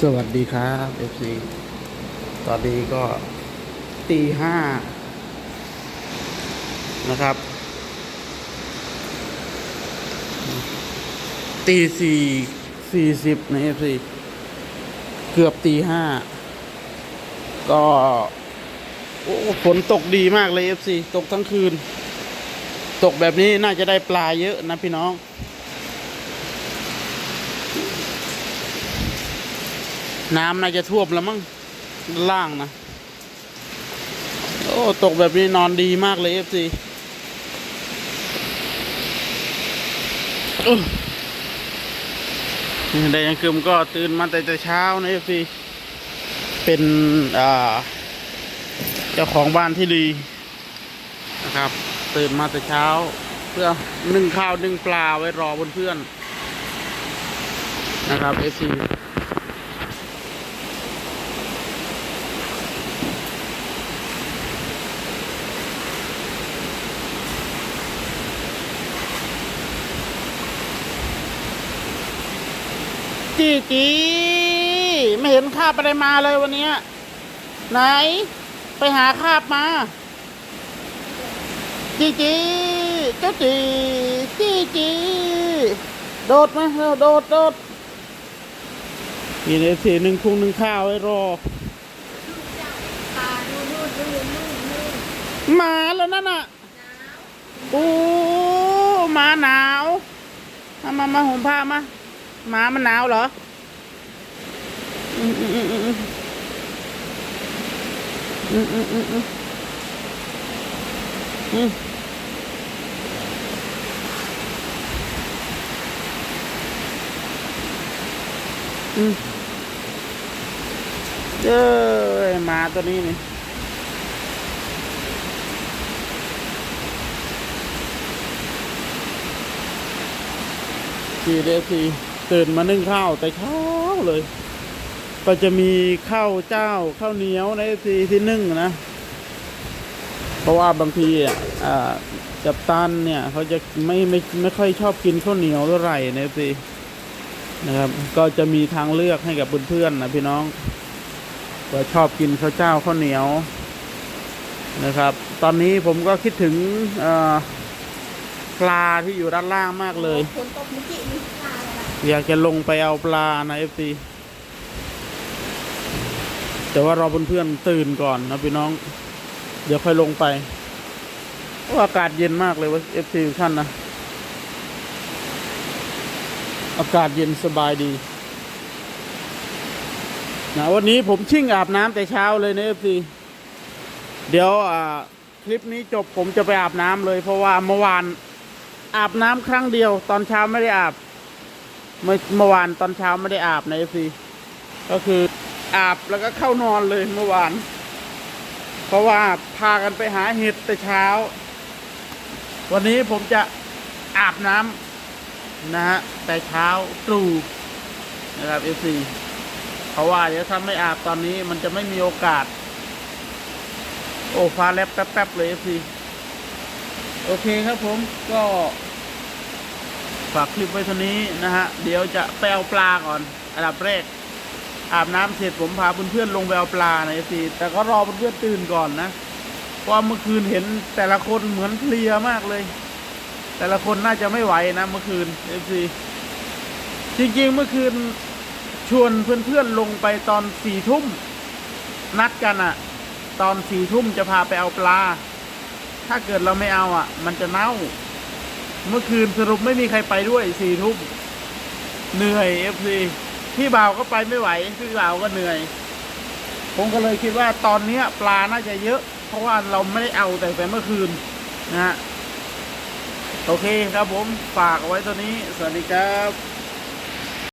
สวัสดีครับ FC ตอนนี้ก็ตีห้านะครับ ตีสี่สี่สิบใน FC เกือบตีห้าก็โอ้ฝนตกดีมากเลย FC ตกทั้งคืน ตกแบบนี้น่าจะได้ปลาเยอะนะพี่น้อง น้ำน่าจะท่วมแล้วมั้งล่างนะ โอ้ ตกแบบนี้นอนดีมากเลยเอฟซีได้ยังคืมก็ตื่นมาแต่เช้านะเอฟซีเป็น อ่า เจ้าของบ้านที่ดีนะครับ ตื่นมาแต่เช้า เพื่อนึ่งข้าวนึ่งปลาไว้รอเพื่อนๆนะครับเอฟซี จีจีไม่เห็นคาบอะไรมาเลยวันเนี้ยไหน ไปหาคาบมา จีจีเจ้าจีจีจีโดดมาเร็วโดดโดดนี่เลยสีหนึ่งคุงหนึ่งข้าวไว้รอตาดูนู่นดูนู่นนู่นมาแล้วนั่นน่ะโอ้หมาหนาว มามามาห่มผ้ามาห มามันหนาวเหรออืมอืมอืมอืมอืมอืมอืมอืมอืมอืมเอ้ยมาตัวนี้นี่ทีเดที ตื่นมานึ่งข้าวแต่เช้าเลย ก็จะมีข้าวเจ้าข้าวเหนียวในทีที่นึ่งนะ เพราะว่าบางทีอะอ่าจับตันเนี่ยเขาจะไม่ไม่ไม่ค่อยชอบกินข้าวเหนียวเท่าไหร่ในทีนะครับ ก็จะมีทางเลือกให้กับเพื่อนๆนะพี่น้องว่าชอบกินข้าวเจ้าข้าวเหนียวนะครับ ตอนนี้ผมก็คิดถึงปลาที่อยู่ด้านล่างมากเลยฝนตกเมื่ อกี้มีปลาอะไรอยากจะลงไปเอาปลานะเอฟซีแต่ว่ารอเพื่อนๆตื่นก่อนนะพี่น้อง เดี๋ยวค่อยลงไปโอ้อากาศเย็นมากเลยว่าเอฟซีท่านนะ อากาศเย็นสบายดีนะวันนี้ผมชิ่งอาบน้ำแต่เช้าเลยนะเอฟซีเดี๋ยวคลิปนี้จบผมจะไปอาบน้ำเลย เพราะว่าเมื่อวานอาบน้ำครั้งเดียว ตอนเช้าไม่ได้อาบ เมื่อเมื่อวานตอนเช้าไม่ได้อาบในเอฟซีก็คืออาบแล้วก็เข้านอนเลยเมื่อวาน เพราะว่าพากันไปหาเห็ดแต่เช้า วันนี้ผมจะอาบน้ำนะฮะแต่เช้าตรู่นะครับเอฟซีเพราะว่าเดี๋ยวถ้าไม่อาบตอนนี้มันจะไม่มีโอกาส โอ้ฟ้าแลบแป๊บๆเลยเอฟซีโอเคครับผมก็ ฝากคลิปไว้เท่านี้นะฮะ เดี๋ยวจะไปเอาปลาก่อนอันดับแรก อาบน้ำเสร็จผมพาเพื่อนๆลงไปเอาปลาในสิแต่ก็รอเพื่อนๆตื่นก่อนนะเพราะว่าเมื่อคืนเห็นแต่ละคนเหมือนเพลียมากเลย แต่ละคนน่าจะไม่ไหวนะเมื่อคืนเอฟซีจริงๆเมื่อคืนชวนเพื่อนๆลงไปตอนสี่ทุ่มนัดกันอะตอนสี่ทุ่มจะพาไปเอาปลา ถ้าเกิดเราไม่เอาอะมันจะเน่า เมื่อคืนสรุปไม่มีใครไปด้วยสี่ทุ่มเหนื่อยเอฟซีพี่บ่าวก็ไปไม่ไหว พี่บ่าวก็เหนื่อย ผมก็เลยคิดว่าตอนเนี้ย ปลาน่าจะเยอะ เพราะว่าเราไม่ได้เอาแต่แต่เมื่อคืนนะฮะโอเคครับผมฝากเอาไว้ตัวนี้ สวัสดีครับ